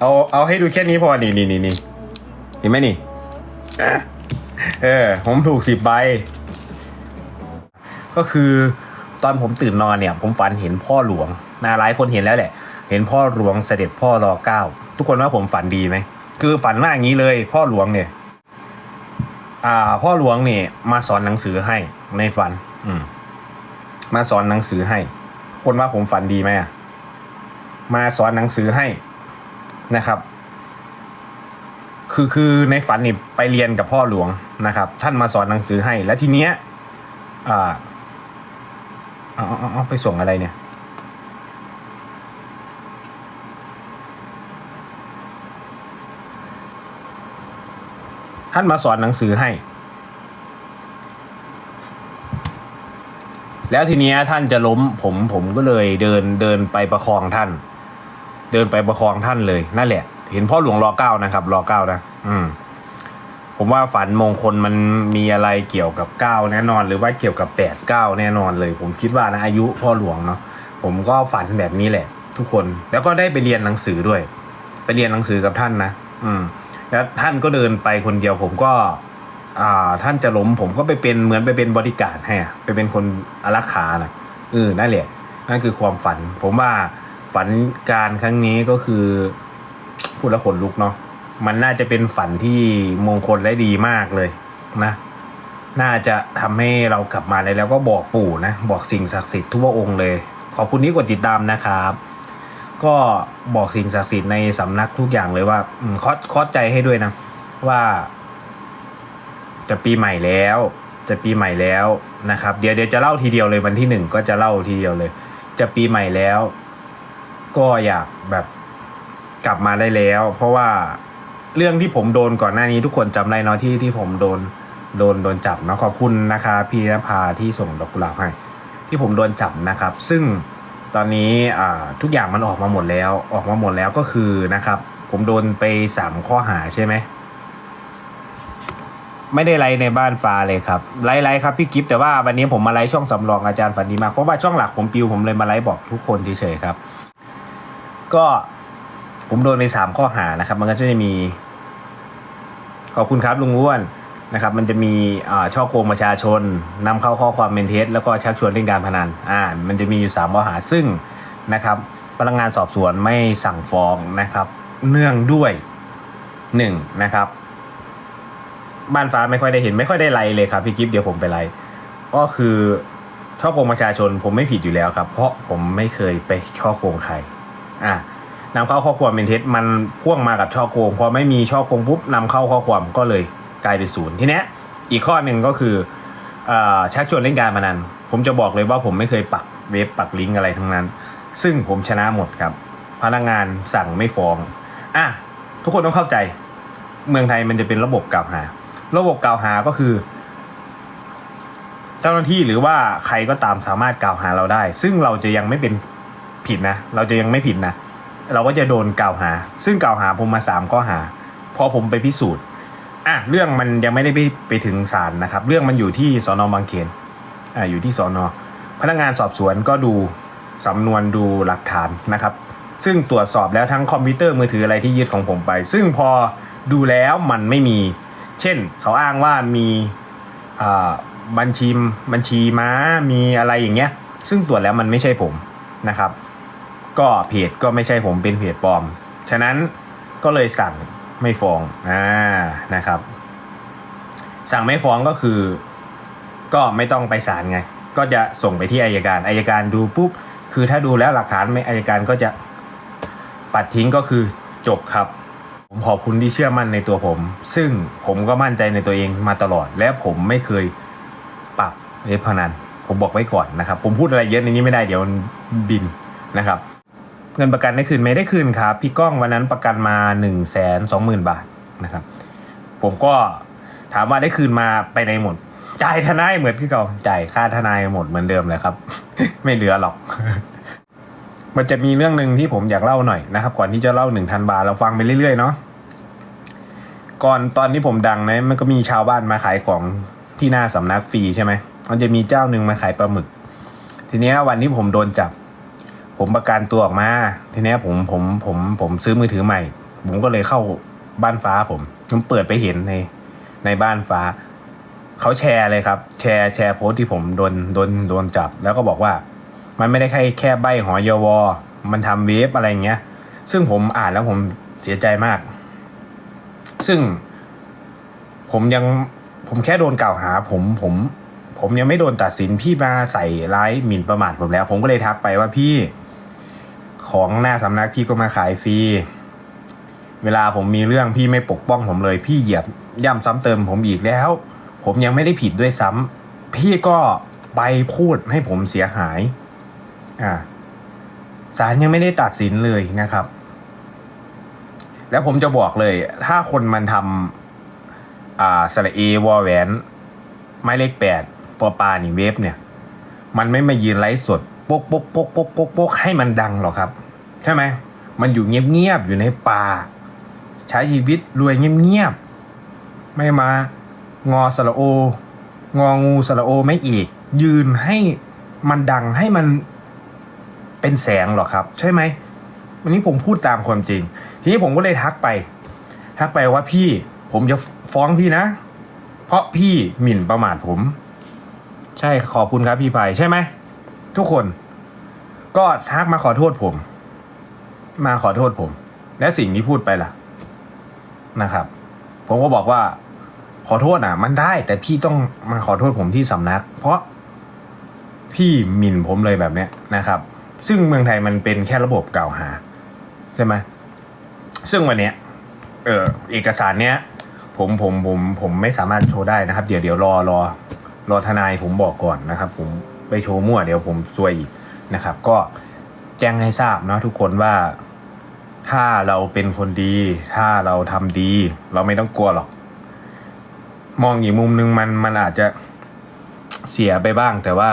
เอาเอาให้ดูแค่นี้พอนี่นี่นี่นี่เห็นไหมนี่ เออ ผมถูกสิบใบ ก็คือตอนผมตื่นนอนเนี่ย ผมฝันเห็นพ่อหลวงนะหลายคนเห็นแล้วแหละ เห็นพ่อหลวงเสด็จพ่อรอเก้าทุกคนว่าผมฝันดีไหมคือฝันว่าอย่างนี้เลย พ่อหลวงเนี่ย อ่า พ่อหลวงเนี่ยมาสอนหนังสือให้ในฝัน อืม มาสอนหนังสือให้ คนว่าผมฝันดีไหมอะมาสอนหนังสือให้ นะครับ คือคือในฝันนี่ไปเรียนกับพ่อหลวงนะครับ ท่านมาสอนหนังสือให้ แล้วทีเนี้ยอ่าเอาเอาเอาเอาไปส่งอะไรเนี่ยท่านมาสอนหนังสือให้ แล้วทีเนี้ยท่านจะล้มผมผมก็เลยเดินเดินไปประคองท่าน เดินไปประคองท่านเลยนั่นแหละ เห็นพ่อหลวงรอเก้านะครับรอเก้านะอืม ผมว่าฝันมงคลมันมีอะไรเกี่ยวกับเก้าแน่นอน หรือว่าเกี่ยวกับแปดเก้าแน่นอนเลย ผมคิดว่านะอายุพ่อหลวงเนาะผมก็ฝันแบบนี้แหละ ทุกคนแล้วก็ได้ไปเรียนหนังสือด้วย ไปเรียนหนังสือกับท่านนะอืม แล้วท่านก็เดินไปคนเดียว ผมก็ อ่า ท่านจะล้มผมก็ไปเป็นเหมือนไปเป็นบริการให้ไปเป็นคนอารักขานะเออนั่นแหละนั่นคือความฝัน ผมว่า ฝันการครั้งนี้ก็คือพูดแล้วขนลุกเนาะมันน่าจะเป็นฝันที่มงคลและดีมากเลยนะ น่าจะทำให้เรากลับมาได้แล้วก็บอกปู่นะ บอกสิ่งศักดิ์สิทธิ์ทุกองค์เลย ขอบคุณที่กดติดตามนะครับ ก็บอกสิ่งศักดิ์สิทธิ์ในสำนักทุกอย่างเลยว่าคอดคอดใจให้ด้วยนะว่า จะปีใหม่แล้ว จะปีใหม่แล้วนะครับ เดี๋ยวเดี๋ยวจะเล่าทีเดียวเลยวันที่หนึ่งก็จะเล่าทีเดียวเลย จะปีใหม่แล้ว ก็อยากแบบกลับมาได้แล้ว เพราะว่าเรื่องที่ผมโดนก่อนหน้านี้ทุกคนจำได้เนาะที่ที่ผมโดนโดนโดนจับเนาะขอบคุณนะคะพี่นภาที่ส่งดอกกุหลาบให้ที่ผมโดนจับนะครับ ซึ่งตอนนี้ทุกอย่างมันออกมาหมดแล้วออกมาหมดแล้วก็คือนะครับ ผมโดนไปสามข้อหาใช่ไหมไม่ได้ไลฟ์ในบ้านฟ้าเลยครับไลฟ์ไลฟ์ครับพี่กิฟต์แต่ว่าวันนี้ผมมาไลฟ์ช่องสำรองอาจารย์ฝันดีมากเพราะว่าช่องหลักผมปิวผมเลยมาไลฟ์บอกทุกคนเฉยๆครับ ก็ผมโดนไปสามข้อหานะครับ มันก็จะมี ขอบคุณครับลุงอ้วนนะครับ มันจะมีช่อโกงประชาชนนำเข้าข้อความเป็นเท็จแล้วก็ชักชวนเล่นการพนันอ่ามันจะมีอยู่สามข้อหาซึ่งนะครับพนักงานสอบสวนไม่สั่งฟ้องนะครับ เนื่องด้วยหนึ่งนะครับ บ้านฟ้าไม่ค่อยได้เห็นไม่ค่อยได้ไลเลยครับพี่กิฟต์เดี๋ยวผมไปไลก็คือช่อโกงประชาชนผมไม่ผิดอยู่แล้วครับ เพราะผมไม่เคยไปช่อโกงใคร อ่านำเข้าข้อความเป็นเท็จมันพ่วงมากับช่อโกงพอไม่มีช่อโกงปุ๊บนำเข้าข้อความก็เลยกลายเป็นศูนย์ทีเนี้ยอีกข้อหนึ่งก็คือเอ่อชักชวนเล่นการพนันผมจะบอกเลยว่าผมไม่เคยปักเว็บปักลิงก์อะไรทั้งนั้น ซึ่งผมชนะหมดครับ พนักงานสั่งไม่ฟ้องอะทุกคนต้องเข้าใจ เมืองไทยมันจะเป็นระบบกล่าวหา ระบบกล่าวหาก็คือ เจ้าหน้าที่หรือว่าใครก็ตามสามารถกล่าวหาเราได้ ซึ่งเราจะยังไม่เป็น ผิดนะ เราจะยังไม่ผิดนะ เราก็จะโดนกล่าวหา ซึ่งกล่าวหาผมมาสามข้อหา พอผมไปพิสูจน์อะเรื่องมันยังไม่ได้ไปไปถึงศาลนะครับ เรื่องมันอยู่ที่สอนอบางเขนอ่าอยู่ที่สอนอพนักงานสอบสวนก็ดูสำนวนดูหลักฐานนะครับ ซึ่งตรวจสอบแล้วทั้งคอมพิวเตอร์มือถืออะไรที่ยึดของผมไป ซึ่งพอดูแล้วมันไม่มี เช่น เขาอ้างว่ามีอ่าบัญชีบัญชีม้ามีอะไรอย่างเงี้ย ซึ่งตรวจแล้วมันไม่ใช่ผมนะครับ ก็เพจก็ไม่ใช่ผมเป็นเพจปลอม ฉะนั้นก็เลยสั่งไม่ฟ้องอ่านะครับ สั่งไม่ฟ้องก็คือ ก็ไม่ต้องไปศาลไง ก็จะส่งไปที่อายการอายการดูปุ๊บคือถ้าดูแล้วหลักฐานไม่อายการก็จะปัดทิ้งก็คือจบครับ ผมขอบคุณที่เชื่อมั่นในตัวผม ซึ่งผมก็มั่นใจในตัวเองมาตลอด และผมไม่เคยปรับเว็บพนันผมบอกไว้ก่อนนะครับ ผมพูดอะไรเยอะในนี้ไม่ได้เดี๋ยวมันบินนะครับ เงินประกันได้คืนไม่ได้คืนครับพี่ก้องวันนั้นประกันมา1นึ่งแสนสองหมื่นบาทนะครับ ผมก็ถามว่าได้คืนมาไปในหมดจ่ายทนายเหมือนที่เก่าจ่ายค่าทนายหมดเหมือนเดิมเลยครับ ไม่เหลือหรอก มันจะมีเรื่องหนึ่งที่ผมอยากเล่าหน่อยนะครับ ก่อนที่จะเล่าหนึ่งทันบาทเราฟังไปเรื่อยๆเนาะก่อนตอนที่ผมดังนะมันก็มีชาวบ้านมาขายของที่หน้าสำนักฟรีใช่ไหมมันจะมีเจ้าหนึ่งมาขายปลาหมึก ทีนี้วันที่ผมโดนจับ ผมประกันตัวออกมา ทีเนี้ยผมผมผมผมซื้อมือถือใหม่ ผมก็เลยเข้าบ้านฟ้าผมผมเปิดไปเห็นในในบ้านฟ้าเขาแชร์เลยครับ แชร์แชร์โพสต์ที่ผมโดนโดนโดนจับ แล้วก็บอกว่า มันไม่ได้แค่แค่ใบหอยวมันทำเวฟอะไรเงี้ย ซึ่งผมอ่านแล้วผมเสียใจมาก ซึ่ง ผมยังผมแค่โดนกล่าวหา ผมผม ผมยังไม่โดนตัดสินพี่มาใส่ร้ายหมิ่นประมาทผมแล้ว ผมก็เลยทักไปว่าพี่ ของหน้าสำนักพี่ก็มาขายฟรี เวลาผมมีเรื่องพี่ไม่ปกป้องผมเลย พี่เหยียบย่ำซ้ำเติมผมอีกแล้ว ผมยังไม่ได้ผิดด้วยซ้ำพี่ก็ไปพูดให้ผมเสียหาย อ่าศาลยังไม่ได้ตัดสินเลยนะครับ แล้วผมจะบอกเลย ถ้าคนมันทำอ่าสระเอวอแหวนไม้เลขแปดปอปานี่เวฟเนี่ย มันไม่มายืนไลฟ์สด ปกปกปกปกปกปกให้มันดังหรอกครับ ใช่ไหมมันอยู่เงียบๆอยู่ในป่า ใช้ชีวิตรวยเงียบๆไม่มางอสระโอ งองูสระโอไม่อีก ยืนให้มันดังให้มันเป็นแสงหรอครับ ใช่ไหมวันนี้ผมพูดตามความจริง ทีนี้ผมก็เลยทักไป ทักไปว่าพี่ผมจะฟ้องพี่นะ เพราะพี่หมิ่นประมาทผม ใช่ขอบคุณครับพี่ไพใช่ไหม ทุกคน ก็ทักมาขอโทษผม มาขอโทษผม และสิ่งที่พูดไปล่ะนะครับ ผมก็บอกว่าขอโทษอะ มันได้ แต่พี่ต้องมาขอโทษผมที่สำนัก เพราะพี่หมิ่นผมเลยแบบเนี้ยนะครับ ซึ่งเมืองไทยมันเป็นแค่ระบบกล่าวหา ใช่ไหมซึ่งวันเนี้ยเออเอกสารเนี้ยผมผมผมผมไม่สามารถโชว์ได้นะครับ เดี๋ยวเดี๋ยวรอรอรอทนายผมบอกก่อนนะครับ ผม ไปโชว์มั่วเดี๋ยวผมซวยอีกนะครับ ก็แจ้งให้ทราบเนาะทุกคนว่า ถ้าเราเป็นคนดี ถ้าเราทำดี เราไม่ต้องกลัวหรอก มองอีกมุมหนึ่งมันมันอาจจะเสียไปบ้างแต่ว่า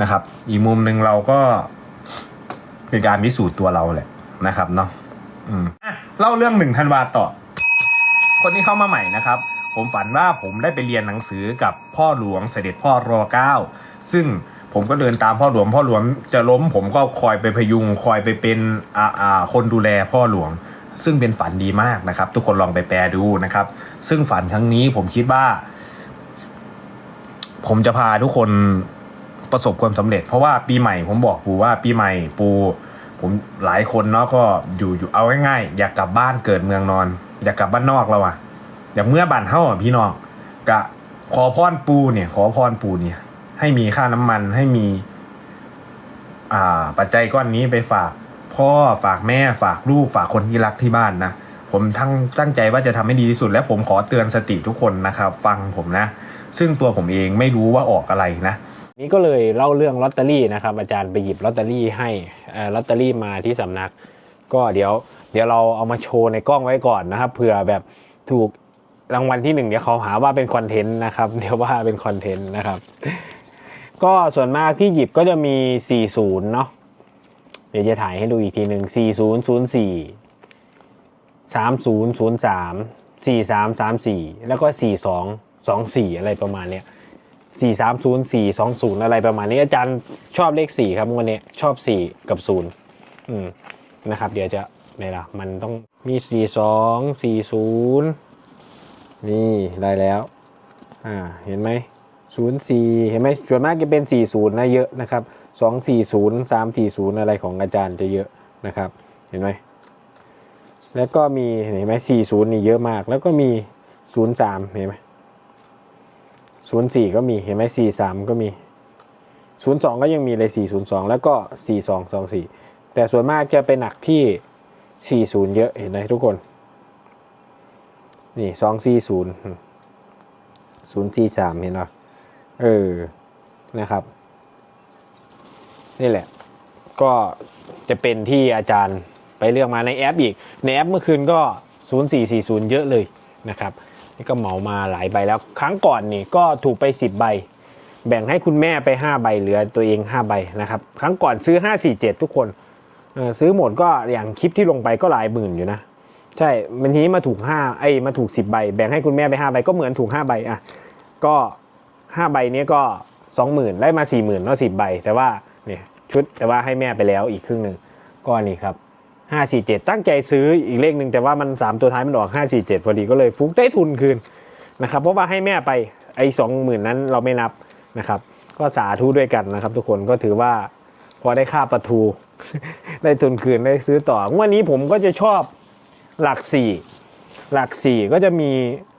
นะครับ อีกมุมหนึ่งเราก็เป็นการพิสูจน์ตัวเราแหละนะครับเนาะอืมอะเล่าเรื่องหนึ่งธันวาต่อ คนที่เข้ามาใหม่นะครับ ผมฝันว่าผมได้ไปเรียนหนังสือกับพ่อหลวงเสด็จพ่อรอเก้าซึ่งผมก็เดินตามพ่อหลวงพ่อหลวงจะล้มผมก็คอยไปพยุงคอยไปเป็นอ่าอ่าคนดูแลพ่อหลวง ซึ่งเป็นฝันดีมากนะครับ ทุกคนลองไปแปลดูนะครับ ซึ่งฝันครั้งนี้ผมคิดว่า ผมจะพาทุกคนประสบความสำเร็จ เพราะว่าปีใหม่ผมบอกปูว่าปีใหม่ปู ผมหลายคนเนาะก็อยู่อยู่เอาง่ายๆอยากกลับบ้านเกิดเมืองนอน อยากกลับบ้านนอกแล้วอะ อย่ากเมื่อบ้านเฮาพี่น้องกะขอพรปูเนี่ย ขอพรปูเนี่ย ให้มีค่าน้ำมันให้มี อ่า ปัจจัยก้อนนี้ไปฝากพ่อฝากแม่ฝากลูกฝากคนที่รักที่บ้านนะผมทั้งตั้งใจว่าจะทำให้ดีที่สุด และผมขอเตือนสติทุกคนนะครับ ฟังผมนะ ซึ่งตัวผมเองไม่รู้ว่าออกอะไรนะนี่ก็เลยเล่าเรื่องลอตเตอรี่นะครับ อาจารย์ไปหยิบลอตเตอรี่ให้ลอตเตอรี่มาที่สำนัก ก็เดี๋ยว เดี๋ยวเราเอามาโชว์ในกล้องไว้ก่อนนะครับเผื่อแบบถูก รางวัลที่หนึ่งเดี๋ยวเขาหาว่าเป็นคอนเทนต์นะครับ เดี๋ยวว่าเป็นคอนเทนต์นะครับ ก็ส่วนมากที่หยิบก็จะมี 40 เนาะเดี๋ยวจะถ่ายให้ดูอีกทีหนึ่ง 4004 3003 4334 แล้วก็ 4224 อะไรประมาณเนี้ยสี่สามศูนย์สี่สองศูนย์อะไรประมาณนี้ อาจารย์ชอบเลขสี่ครับวันนี้ชอบสี่กับศูนย์อืมนะครับ เดี๋ยวจะไหนล่ะ มันต้องมีสี่สองสี่ศู นี่ได้แล้วอ่าเห็นไหมศูนย์สี่เห็นไหมส่วนมากจะเป็นสี่ศูนย์นะเยอะนะครับสองสี่ศูนย์สามสี่ศูนย์อะไรของอาจารย์จะเยอะนะครับ เห็นไหมแล้วก็มีเห็นไหมสี่ศูนย์นี่เยอะมาก แล้วก็มีศูนย์สามเห็นไหมศูนย์สี่ก็มีเห็นไหมสี่สามก็มีศูนย์สองก็ยังมีเลยสี่ศูนย์สองแล้วก็สี่สองสองสี่แต่ส่วนมากจะไปหนักที่สี่ศูนย์เยอะเห็นไหมทุกคน นี่สองสี่ศูนย์ศูนย์สี่สามเห็นไหมเออ นะครับ นี่แหละ ก็จะเป็นที่อาจารย์ไปเลือกมาในแอปอีก ในแอปเมื่อคืนก็ 0440 เยอะเลยนะครับนี่ก็เหมามาหลายใบแล้ว ครั้งก่อนนี่ก็ถูกไป 10 ใบ แบ่งให้คุณแม่ไป 5 ใบเหลือตัวเอง 5 ใบนะครับ ครั้งก่อนซื้อ 547 ทุกคน ซื้อหมดก็อย่างคลิปที่ลงไปก็หลายหมื่นอยู่นะ ใช่วันนี้มาถูก5ไอ้มาถูก10ใบ แบ่งให้คุณแม่ไป5ใบก็เหมือนถูก5ใบอะก็5ใบเนี้ยก็20,000ได้มา40,000เนาะ10ใบ แต่ว่าเนี่ยชุดแต่ว่าให้แม่ไปแล้วอีกครึ่งหนึ่งก็นี่ครับห้าสี่เจ็ดตั้งใจซื้ออีกเลขหนึ่งแต่ว่ามันสามตัวท้ายมันออกห้าสี่เจ็ดพอดีก็เลยฟุกได้ทุนคืนนะครับเพราะว่าให้แม่ไปไอ้สองหมื่นนั้นเราไม่นับนะครับก็สาธุด้วยกันนะครับ ทุกคนก็ถือว่าพอได้ค่าประทู ได้ทุนคืนได้ซื้อต่องวันนี้ผมก็จะชอบ หลักสี่หลักสี่ก็จะมี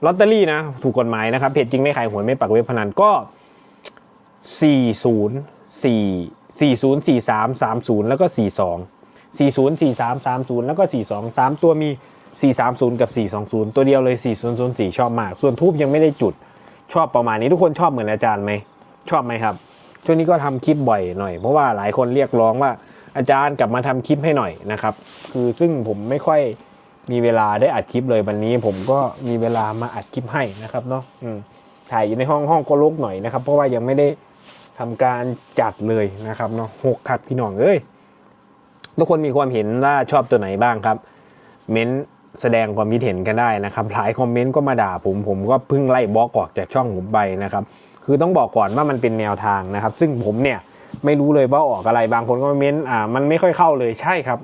ลอตเตอรี่นะ ถูกกฎหมายนะครับ เพจจริงไม่ขายหวยไม่ปักเว็บพนันก็ 40 4 40 43 30 แล้วก็ 42 40 43 30 แล้วก็ 42 3 ตัวมี 430 กับ 420 ตัวเดียวเลย 4004 ชอบมาก ส่วนทูบยังไม่ได้จุดชอบประมาณนี้ทุกคนชอบเหมือนอาจารย์ไหม ชอบไหมครับ ช่วงนี้ก็ทำคลิปบ่อยหน่อย เพราะว่าหลายคนเรียกร้องว่าอาจารย์กลับมาทำคลิปให้หน่อยนะครับ คือซึ่งผมไม่ค่อย มีเวลาได้อัดคลิปเลยวันนี้ ผมก็มีเวลามาอัดคลิปให้นะครับเนาะถ่ายอยู่ในห้องห้องก็ลกหน่อยนะครับ เพราะว่ายังไม่ได้ทำการจัดเลยนะครับเนาะหกคักพี่น้องเอ้ยทุกคนมีความเห็นว่าชอบตัวไหนบ้างครับ เม้นแสดงความคิดเห็นกันได้นะครับหลายคอมเมนต์ก็มาด่าผมผมก็เพิ่งไล่บล็อกออกจากช่องผมไปนะครับคือต้องบอกก่อนว่ามันเป็นแนวทางนะครับ ซึ่งผมเนี่ยไม่รู้เลยว่าออกอะไรบางคนก็มาเม้นอ่ามันไม่ค่อยเข้าเลยใช่ครับ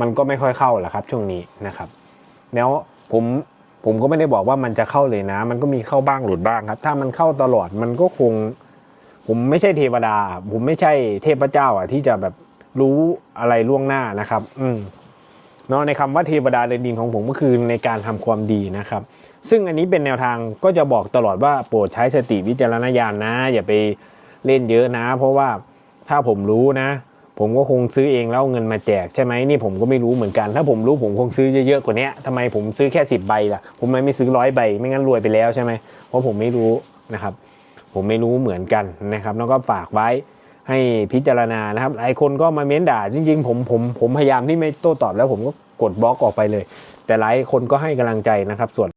มันก็ไม่ค่อยเข้าแหละครับช่วงนี้นะครับ แล้วผมผมก็ไม่ได้บอกว่ามันจะเข้าเลยนะ มันก็มีเข้าบ้างหลุดบ้างครับ ถ้ามันเข้าตลอดมันก็คง ผมไม่ใช่เทวดา ผมไม่ใช่เทพเจ้าอะที่จะแบบรู้อะไรล่วงหน้านะครับ อืมเนาะในคำว่าเทวดาเดินดินของผมก็คือในการทำความดีนะครับ ซึ่งอันนี้เป็นแนวทางก็จะบอกตลอดว่าโปรดใช้สติวิจารณญาณนะ อย่าไปเล่นเยอะนะ เพราะว่าถ้าผมรู้นะ ผมก็คงซื้อเองแล้วเงินมาแจกใช่ไหมนี่ผมก็ไม่รู้เหมือนกัน ถ้าผมรู้ผมคงซื้อเยอะๆกว่านี้ทำไมผมซื้อแค่สิบใบล่ะ ผมไม่ซื้อร้อยใบ ไม่งั้นรวยไปแล้วใช่ไหมเพราะผมไม่รู้นะครับ ผมไม่รู้เหมือนกันนะครับแล้วก็ฝากไว้ให้พิจารณานะครับ หลายคนก็มาเม้นด่าจริง ๆ ผมผมผมพยายามที่ไม่โต้ตอบแล้วผมก็กดบล็อกออกไปเลย แต่หลายคนก็ให้กำลังใจนะครับส่วน